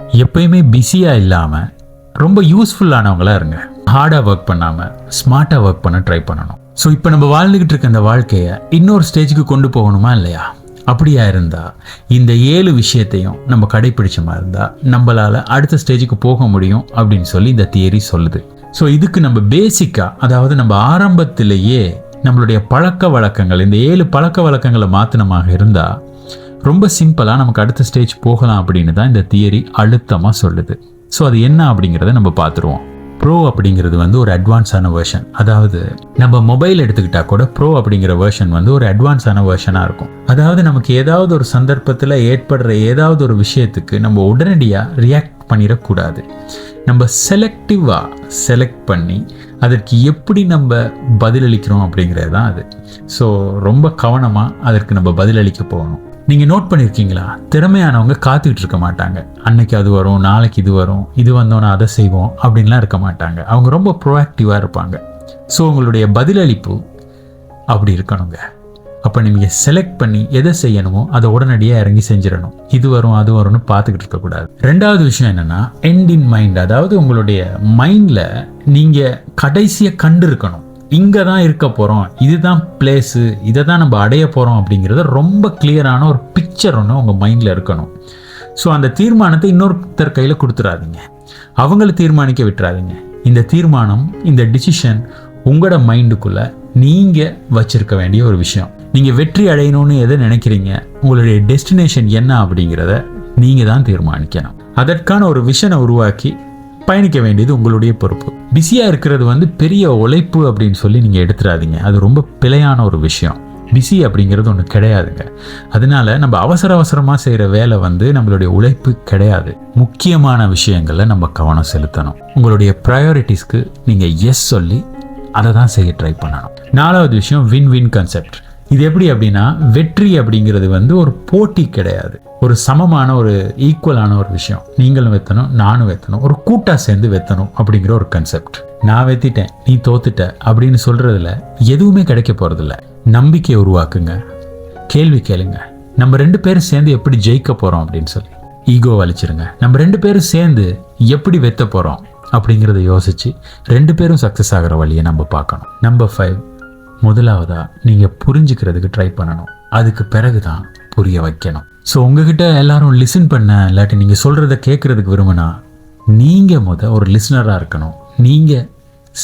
எப்பயுமே பிஸியாக இல்லாமல் ரொம்ப யூஸ்ஃபுல்லானவங்களா இருங்க. ஹார்டாக ஒர்க் பண்ணாமல் ஸ்மார்ட்டாக ஒர்க் பண்ண ட்ரை பண்ணணும். ஸோ இப்போ நம்ம வாழ்ந்துக்கிட்டு இருக்க இந்த வாழ்க்கையை இன்னொரு ஸ்டேஜுக்கு கொண்டு போகணுமா இல்லையா? அப்படியா இருந்தால் இந்த ஏழு விஷயத்தையும் நம்ம கடைப்பிடிச்ச மாதிரி நம்மளால் அடுத்த ஸ்டேஜுக்கு போக முடியும் அப்படின்னு சொல்லி இந்த தியரி சொல்லுது. ஸோ இதுக்கு நம்ம பேசிக்காக அதாவது நம்ம ஆரம்பத்திலேயே நம்மளுடைய பழக்க வழக்கங்கள் இந்த ஏழு பழக்க வழக்கங்களை மாற்றினமாக இருந்தால் ரொம்ப சிம்பிளாக நமக்கு அடுத்த ஸ்டேஜ் போகலாம் அப்படின்னு தான் இந்த தியரி அழுத்தமாக சொல்லுது. ஸோ அது என்ன அப்படிங்கிறத நம்ம பார்த்துருவோம். ப்ரோ அப்படிங்கிறது வந்து ஒரு அட்வான்ஸான வேர்ஷன் அதாவது நம்ம மொபைல் எடுத்துக்கிட்டா கூட ப்ரோ அப்படிங்கிற வேர்ஷன் வந்து ஒரு அட்வான்ஸான வேர்ஷனாக இருக்கும். அதாவது நமக்கு ஏதாவது ஒரு சந்தர்ப்பத்தில் ஏற்படுற ஏதாவது ஒரு விஷயத்துக்கு நம்ம உடனடியாக ரியாக்ட் பண்ணிடக்கூடாது. நம்ம செலக்டிவாக செலக்ட் பண்ணி அதற்கு எப்படி நம்ம பதிலளிக்கிறோம் அப்படிங்கிறது தான் அது. ஸோ ரொம்ப கவனமாக அதற்கு நம்ம பதிலளிக்க போகணும். நீங்கள் நோட் பண்ணியிருக்கீங்களா திறமையானவங்க காத்துக்கிட்டு இருக்க மாட்டாங்க. அன்னைக்கு அது வரும் நாளைக்கு இது வரும் இது வந்தோன்னா அதை செய்வோம் அப்படின்லாம் இருக்க மாட்டாங்க. அவங்க ரொம்ப ப்ரோஆக்டிவாக இருப்பாங்க. ஸோ உங்களுடைய பதிலளிப்பு அப்படி இருக்கணுங்க. அப்போ நீங்கள் செலக்ட் பண்ணி எதை செய்யணுமோ அதை உடனடியாக இறங்கி செஞ்சிடணும். இது வரும் அது வரும்னு பார்த்துக்கிட்டு இருக்கக்கூடாது ரெண்டாவது விஷயம் என்னென்னா எண்ட் இன் மைண்ட் அதாவது உங்களுடைய மைண்டில் நீங்கள் கடைசியை கண்டு இருக்கணும் இங்கே தான் இருக்க போகிறோம் இதுதான் பிளேஸு இதை தான் நம்ம அடைய போகிறோம் அப்படிங்கிறத ரொம்ப கிளியரான ஒரு பிக்சர் ஒன்று உங்கள் மைண்டில் இருக்கணும். ஸோ அந்த தீர்மானத்தை இன்னொருத்தர் கையில் கொடுத்துடாதீங்க அவங்கள தீர்மானிக்க விட்டுறாதீங்க. இந்த தீர்மானம் இந்த டிசிஷன் உங்களோட மைண்டுக்குள்ளே நீங்கள் வச்சுருக்க வேண்டிய ஒரு விஷயம். நீங்கள் வெற்றி அடையணும்னு எதை நினைக்கிறீங்க? உங்களுடைய டெஸ்டினேஷன் என்ன அப்படிங்கிறத நீங்கள் தான் தீர்மானிக்கணும். அதற்கான ஒரு விஷனை உருவாக்கி பயணிக்க வேண்டியது உங்களுடைய பொறுப்பு. பிஸியாக இருக்கிறது வந்து பெரிய உழைப்பு அப்படின்னு சொல்லி நீங்கள் எடுத்துடாதீங்க அது ரொம்ப பிழையான ஒரு விஷயம். பிஸி அப்படிங்கிறது ஒன்று கிடையாதுங்க. அதனால நம்ம அவசர அவசரமாக செய்கிற வேலை வந்து நம்மளுடைய உழைப்பு கிடையாது. முக்கியமான விஷயங்களில் நம்ம கவனம் செலுத்தணும். உங்களுடைய ப்ரையாரிட்டிஸ்க்கு நீங்கள் எஸ் சொல்லி அதை தான் செய்ய ட்ரை பண்ணணும். நாலாவது விஷயம் வின் வின் கன்செப்ட் இது எப்படி அப்படின்னா வெற்றி அப்படிங்கிறது வந்து ஒரு போட்டி கிடையாது. ஒரு சமமான ஒரு ஈக்குவலான ஒரு விஷயம். நீங்களும் வெத்தணும் நானும் வெத்தணும். ஒரு கூட்டா சேர்ந்து வெத்தணும் அப்படிங்கிற ஒரு கன்செப்ட் நான் வெத்திட்டேன் நீ தோத்துட்ட அப்படின்னு சொல்றதுல எதுவுமே கிடைக்க போறதில்ல. நம்பிக்கையை உருவாக்குங்க. கேள்வி கேளுங்க. நம்ம ரெண்டு பேரும் சேர்ந்து எப்படி ஜெயிக்க போறோம் அப்படின்னு சொல்லி. ஈகோ வலிச்சிருங்க நம்ம ரெண்டு பேரும் சேர்ந்து எப்படி வெத்த போறோம் அப்படிங்கிறத யோசிச்சு ரெண்டு பேரும் சக்ஸஸ் ஆகிற வழியை நம்ம பார்க்கணும். நம்பர் ஃபைவ் முதலாவதாக நீங்கள் புரிஞ்சுக்கிறதுக்கு ட்ரை பண்ணணும். அதுக்கு பிறகு தான் புரிய வைக்கணும். ஸோ உங்ககிட்ட எல்லாரும் லிசன் பண்ண இல்லாட்டி நீங்கள் சொல்கிறத கேட்குறதுக்கு விரும்பினா நீங்கள் முத ஒரு லிசனராக இருக்கணும். நீங்கள்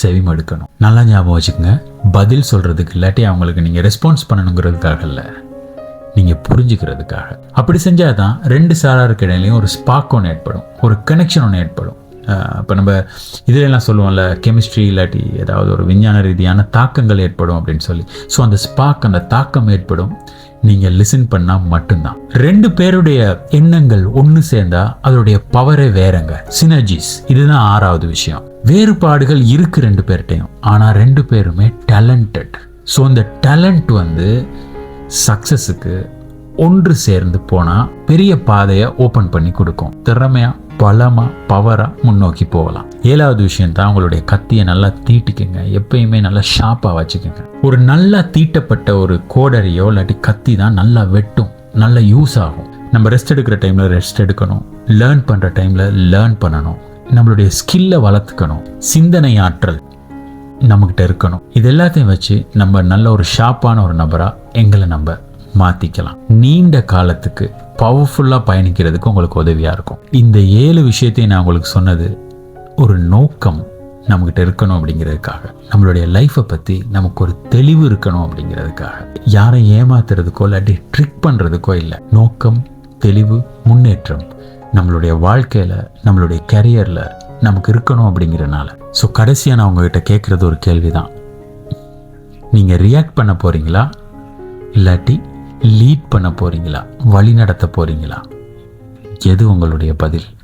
செவிமடுக்கணும். நல்லா ஞாபகம் வச்சுக்கோங்க. பதில் சொல்கிறதுக்கு இல்லாட்டி அவங்களுக்கு நீங்கள் ரெஸ்பான்ஸ் பண்ணணுங்கிறதுக்காக இல்லை. நீங்கள் புரிஞ்சுக்கிறதுக்காக. அப்படி செஞ்சால் தான் ரெண்டு சாராருக்கு இடையிலையும் ஒரு ஸ்பாக் ஒன்று ஏற்படும். ஒரு கனெக்ஷன் ஒன்று ஏற்படும். இப்போ நம்ம இதிலெல்லாம் சொல்லுவோம்ல கெமிஸ்ட்ரி இல்லாட்டி ஏதாவது ஒரு விஞ்ஞான ரீதியான தாக்கங்கள் ஏற்படும் அப்படின்னு சொல்லி. ஸோ அந்த ஸ்பாக் அந்த தாக்கம் ஏற்படும். நீங்கள் லிசன் பண்ணால் மட்டும்தான். ரெண்டு பேருடைய எண்ணங்கள் ஒன்று சேர்ந்தா அதோடைய பவரே வேறங்க. சினர்ஜிஸ் இதுதான் ஆறாவது விஷயம். வேறுபாடுகள் இருக்கு ரெண்டு பேர்கிட்டையும். ஆனால் ரெண்டு பேருமே டேலண்டட் ஸோ இந்த டேலண்ட் வந்து சக்ஸஸுக்கு ஒன்று சேர்ந்து போனால் பெரிய பாதையை ஓப்பன் பண்ணி கொடுக்கும். திறமையாக பலமாக பவராக முன்னோக்கி போகலாம். ஏழாவது விஷயம் தான் உங்களுடைய கத்தியை நல்லா தீட்டிக்குங்க. எப்பயுமே நல்லா ஷார்ப்பாக வச்சுக்கோங்க. ஒரு நல்லா தீட்டப்பட்ட ஒரு கோடரியோ இல்லாட்டி கத்தி தான் நல்லா வெட்டும் நல்லா யூஸ் ஆகும். நம்ம ரெஸ்ட் எடுக்கிற டைமில் ரெஸ்ட் எடுக்கணும். லேர்ன் பண்ணுற டைமில் லேர்ன் பண்ணணும். நம்மளுடைய ஸ்கில்லை வளர்த்துக்கணும். சிந்தனை ஆற்றல் நம்மக்கிட்ட இருக்கணும். இது எல்லாத்தையும் வச்சு நம்ம நல்ல ஒரு ஷார்ப்பான ஒரு நபராக எங்களை நம்ம மாற்றிக்கலாம் நீண்ட காலத்துக்கு பவர்ஃபுல்லாக பயணிக்கிறதுக்கு உங்களுக்கு உதவியாக இருக்கும். இந்த ஏழு விஷயத்தையும் நான் உங்களுக்கு சொன்னது ஒரு நோக்கம் நம்மக்கிட்ட இருக்கணும் அப்படிங்கிறதுக்காக. நம்மளுடைய லைஃப்பை பற்றி நமக்கு ஒரு தெளிவு இருக்கணும் அப்படிங்கிறதுக்காக. யாரை ஏமாத்துறதுக்கோ இல்லாட்டி ட்ரிக் பண்ணுறதுக்கோ இல்லை. நோக்கம் தெளிவு முன்னேற்றம் நம்மளுடைய வாழ்க்கையில் நம்மளுடைய கரியரில் நமக்கு இருக்கணும் அப்படிங்கிறனால. ஸோ கடைசியாக நான் உங்ககிட்ட கேட்குறது ஒரு கேள்வி தான் நீங்கள் ரியாக்ட் பண்ண போகிறீங்களா இல்லாட்டி லீட் பண்ண போகிறீங்களா வழி நடத்த போகிறீங்களா எது உங்களுடைய பதில்?